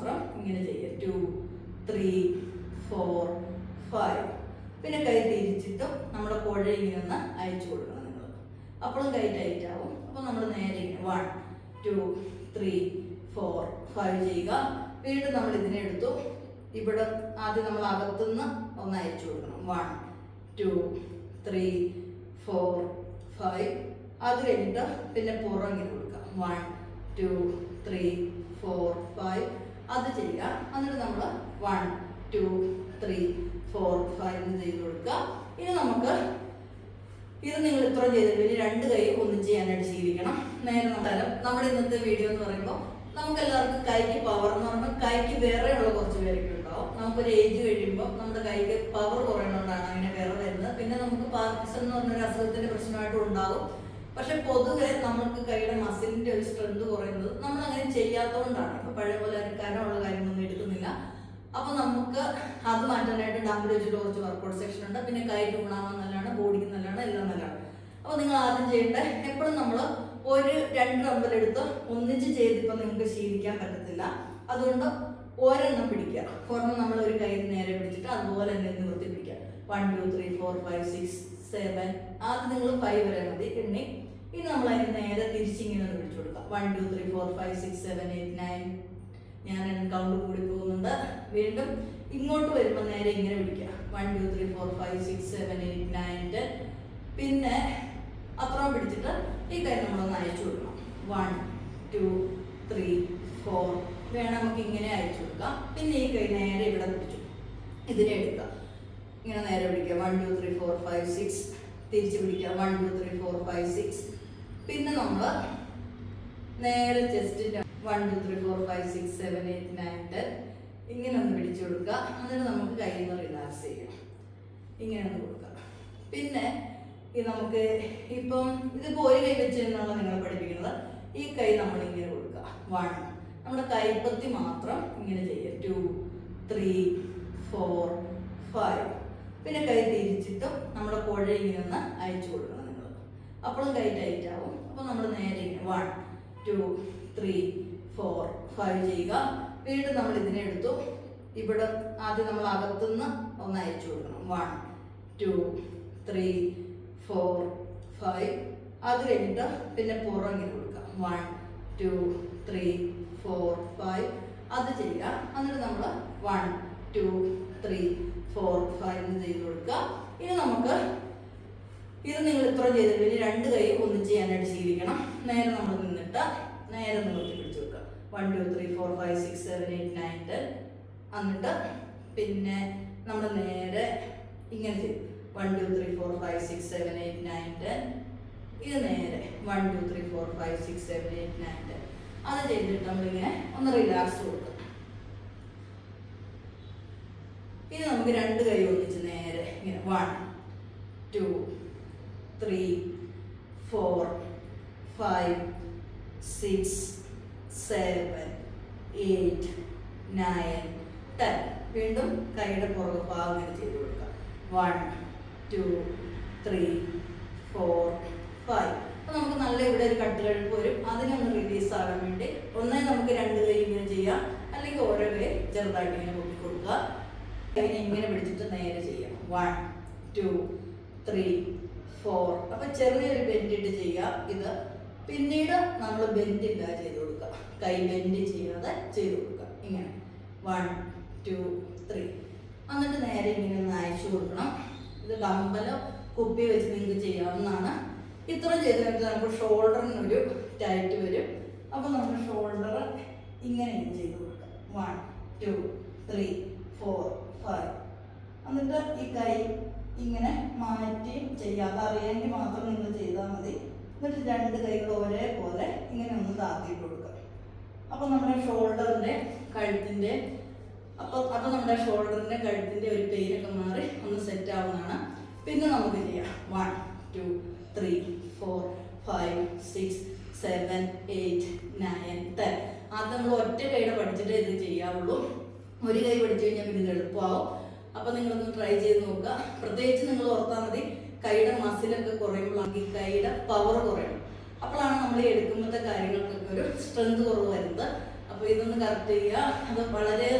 മാത്രം ഇങ്ങനെ ചെയ്യുക ടു ത്രീ ഫോർ ഫൈവ് പിന്നെ കൈ തിരിച്ചിട്ടും നമ്മുടെ കുഴ ഇങ്ങനെ അയച്ചു കൊടുക്കണം നിങ്ങൾ. അപ്പോഴും കൈ ടൈറ്റ് ആവും. അപ്പോൾ നമ്മൾ നേരെ one two three four five ചെയ്യുക. വീണ്ടും നമ്മൾ ഇതിനെ എടുത്തു. ഇവിടെ ആദ്യം നമ്മൾ അകത്തുനിന്ന് ഒന്ന് അയച്ചു കൊടുക്കണം. One two three four five അത് കഴിഞ്ഞിട്ട് പിന്നെ പുറം ഇങ്ങനെ കൊടുക്കാം. One two three four five അത് ചെയ്യുക. എന്നിട്ട് നമ്മൾ one two three four five ചെയ്ത് കൊടുക്കുക. ഇനി നമുക്ക് ഇത് നിങ്ങൾ ഇത്ര ചെയ്തിട്ടില്ല രണ്ട് കൈ ഒന്നും ചെയ്യാനായിട്ട് ശീലിക്കണം. നേരെ നമ്മൾ നമ്മുടെ ഇന്നത്തെ വീഡിയോ എന്ന് പറയുമ്പോൾ നമുക്ക് എല്ലാവർക്കും കൈക്ക് പവർ എന്ന് പറയുമ്പോൾ കൈക്ക് വേറെയുള്ള കുറച്ച് പേരൊക്കെ ഉണ്ടാവും. നമുക്കൊരു ഏജ് കഴിയുമ്പോൾ നമ്മുടെ കൈക്ക് പവർ കുറയണോണ്ടാണ് അങ്ങനെ വേറെ വരുന്നത്. പിന്നെ നമുക്ക് പാർക്കിസൺ എന്ന് പറഞ്ഞൊരു അസുഖത്തിന്റെ പ്രശ്നമായിട്ടും ഉണ്ടാവും. പക്ഷെ പൊതുവെ നമുക്ക് കൈയുടെ മസിലിന്റെ ഒരു സ്ട്രെങ്ത് കുറയുന്നത് നമ്മൾ അങ്ങനെ ചെയ്യാത്തതുകൊണ്ടാണ്. ഇപ്പൊ പഴയ പോലെ കരമുള്ള കാര്യങ്ങളൊന്നും എടുക്കുന്നില്ല. അപ്പൊ നമുക്ക് അത് മാറ്റാനായിട്ട് ഡംബിൾ വെച്ചിട്ട് കുറച്ച് വർക്കൗട്ട് സെക്ഷൻ ഉണ്ട്. പിന്നെ കൈ ഗുണാവാൻ നല്ലതാണ് ബോഡിക്ക് നല്ലതാണ് എല്ലാം നല്ലതാണ്. അപ്പൊ നിങ്ങൾ ആദ്യം ചെയ്യേണ്ട എപ്പോഴും നമ്മൾ ഒരു രണ്ട് ഡംബൽ എടുത്ത് ഒന്നിച്ച് ചെയ്തിപ്പോൾ നിങ്ങൾക്ക് ശീലിക്കാൻ പറ്റത്തില്ല. അതുകൊണ്ട് ഒരെണ്ണം പിടിക്കുക. ഒരെണ്ണം നമ്മൾ ഒരു കയ്യിൽ നേരെ പിടിച്ചിട്ട് അതുപോലെ തന്നെ നിവർത്തി പിടിക്കുക. One two three four five six seven ആദ്യം നിങ്ങൾ ഫൈവ് വരെ മതി. എണ്ണി. ഇനി നമ്മൾ അതിന് നേരെ തിരിച്ചിങ്ങനെ ഒന്ന് പിടിച്ചു കൊടുക്കാം. One two three four five six seven eight nine ഞാൻ കൗണ്ട് കൂടി പോകുന്നുണ്ട്. വീണ്ടും ഇങ്ങോട്ട് വരുമ്പോൾ നേരെ ഇങ്ങനെ പിടിക്കുക. One two three four five six seven eight nine പിന്നെ അത്രയും പിടിച്ചിട്ട് ഈ കൈ നമ്മളൊന്ന് അയച്ചു കൊടുക്കണം. വൺ ടു ത്രീ ഫോർ വേണം നമുക്ക് ഇങ്ങനെ അയച്ചു കൊടുക്കാം. പിന്നെ ഈ കൈ നേരെ ഇവിടെ പിടിച്ചു. ഇതിനെ എടുക്കുക. ഇങ്ങനെ നേരെ പിടിക്കുക. One two three four five six തിരിച്ച് പിടിക്കുക one two three four five six പിന്നെ നമ്മൾ നേരെ ചെസ്റ്റിന്റെ one two three four five six seven eight nine ten ഇങ്ങനെ ഒന്ന് പിടിച്ചു കൊടുക്കുക. എന്നിട്ട് നമുക്ക് കയ്യിൽ നിന്ന് റിലാക്സ് ചെയ്യണം ഇങ്ങനെ ഒന്ന് കൊടുക്കുക. പിന്നെ ഈ നമുക്ക് ഇപ്പം ഇതിപ്പോൾ ഒരു കൈ വെച്ച് എന്നുള്ള നിങ്ങൾ പഠിപ്പിക്കുന്നത്. ഈ കൈ നമ്മൾ ഇങ്ങനെ കൊടുക്കുക. വൺ നമ്മുടെ കൈപ്പത്തി മാത്രം ഇങ്ങനെ ചെയ്യുക ടു ത്രീ ഫോർ ഫൈവ് പിന്നെ കൈ തിരിച്ചിട്ടും നമ്മുടെ കുഴ ഇങ്ങനെ ഒന്ന് അയച്ചു കൊടുക്കണം നിങ്ങൾ. അപ്പോഴും കൈ ടൈറ്റ് ആവും. അപ്പോൾ നമ്മൾ നേരെ ഇങ്ങനെ one two three four five ചെയ്യുക. വീണ്ടും നമ്മൾ ഇതിനെ എടുത്തു. ഇവിടെ ആദ്യം നമ്മൾ അകത്തുനിന്ന് ഒന്ന് അയച്ചു കൊടുക്കണം. One two three four five അത് കഴിഞ്ഞിട്ട് പിന്നെ പുറങ്ങിന് കൊടുക്കുക കൊടുക്കാം. One two three four five അത് ചെയ്യുക. എന്നിട്ട് നമ്മൾ one two three four five എന്ന് ചെയ്ത് കൊടുക്കുക. ഇനി നമുക്ക് ഇത് നിങ്ങൾ ഇത്ര ചെയ്തിട്ട് ഇനി രണ്ട് കൈ ഒന്നും ചെയ്യാനായിട്ട് ശീലിക്കണം. നേരെ നമ്മൾ നിന്നിട്ട് നേരെ നിവർത്തി പിടിച്ചു വെക്കുക. One two three four five six seven eight nine ten എന്നിട്ട് പിന്നെ നമ്മൾ നേരെ ഇങ്ങനെ one two three four five six seven eight nine ten ഇത് നേരെ one two three four five six seven eight nine ten അത് ചെയ്തിട്ട് നമ്മളിങ്ങനെ ഒന്ന് റിലാക്സ് കൊടുക്കുക. ഇനി നമുക്ക് രണ്ട് കൈ ഒന്നിച്ച് നേരെ ഇങ്ങനെ one two three four five six seven eight nine ten വീണ്ടും കൈയുടെ പുറകു ഭാഗം ഇങ്ങനെ ചെയ്ത് കൊടുക്കുക one two three four five അപ്പോൾ നമുക്ക് നല്ല ഇവിടെ ഒരു കട്ട് കഴിപ്പ് വരും. അതിനൊന്ന് റിലീസ് ആകാൻ വേണ്ടി ഒന്നേ നമുക്ക് രണ്ട് കൈ ഇങ്ങനെ ചെയ്യാം. അല്ലെങ്കിൽ ഓരോ കൈ ചെറുതായിട്ട് ഇങ്ങനെ കൊടുക്കുക ഇങ്ങനെ പിടിച്ചിട്ട് നേരെ ചെയ്യാം. വൺ ടു ത്രീ ഫോർ അപ്പൊ ചെറിയൊരു ബെൻഡ് ഇട്ട് ചെയ്യുക ഇത് പിന്നീട് നമ്മൾ ബെൻഡ് ഇല്ലാതെ ചെയ്ത് കൊടുക്കുക. കൈ ബെൻഡ് ചെയ്യാതെ ചെയ്ത് കൊടുക്കുക. ഇങ്ങനെ. വൺ ടു ത്രീ എന്നിട്ട് നേരെ ഇങ്ങനെ ഒന്ന് അയച്ചു കൊടുക്കണം. ഇത് ഡമ്പലോ കുപ്പി വെച്ച് നിങ്ങൾക്ക് ചെയ്യാവുന്നതാണ്. ഇത്ര ചെയ്ത് കഴിഞ്ഞാൽ നമുക്ക് ഷോൾഡറിനൊരു ടൈറ്റ് വരും. അപ്പോൾ നമ്മൾ ഷോൾഡർ ഇങ്ങനെ ചെയ്ത് കൊടുക്കാം. One two three four five എന്നിട്ട് ഈ കൈ ഇങ്ങനെ മാറ്റി ചെയ്യാതെ അറിയാമെങ്കിൽ മാത്രം നിങ്ങൾ ചെയ്താൽ മതി. എന്നിട്ട് രണ്ട് കൈകൾ ഒരേപോലെ ഇങ്ങനെ ഒന്ന് താത്തിയിട്ട് കൊടുക്കുക. അപ്പോൾ നമ്മുടെ ഷോൾഡറിന്റെ കഴുത്തിന്റെ അപ്പോൾ അപ്പോൾ നമ്മുടെ ഷോൾഡറിന്റെ കഴുത്തിന്റെ ഒരു പെയിനൊക്കെ മാറി ഒന്ന് സെറ്റ് ആവുന്നതാണ്. പിന്നെ നമുക്ക് ചെയ്യാം? One two three four five six seven eight nine ten അത് നമ്മൾ ഒറ്റ കൈയുടെ പഠിച്ചിട്ടേ ഇത് ചെയ്യാവുള്ളൂ. ഒരു കൈ പഠിച്ചു കഴിഞ്ഞാൽ പിന്നെ എളുപ്പമാവും. അപ്പോൾ നിങ്ങളൊന്ന് ട്രൈ ചെയ്ത് നോക്കുക. പ്രത്യേകിച്ച് നിങ്ങൾ ഓർത്താൽ മതി കൈയുടെ മസിലൊക്കെ കുറയുമ്പോഴാണെങ്കിൽ കൈയുടെ പവർ കുറയണം അപ്പോഴാണ് നമ്മൾ എടുക്കുമ്പോഴത്തെ കാര്യങ്ങൾക്കൊക്കെ ഒരു സ്ട്രെങ്ത് കുറവ് വരുന്നത്. അപ്പോൾ ഇതൊന്ന് കറക്റ്റ് ചെയ്യുക. അത് വളരെ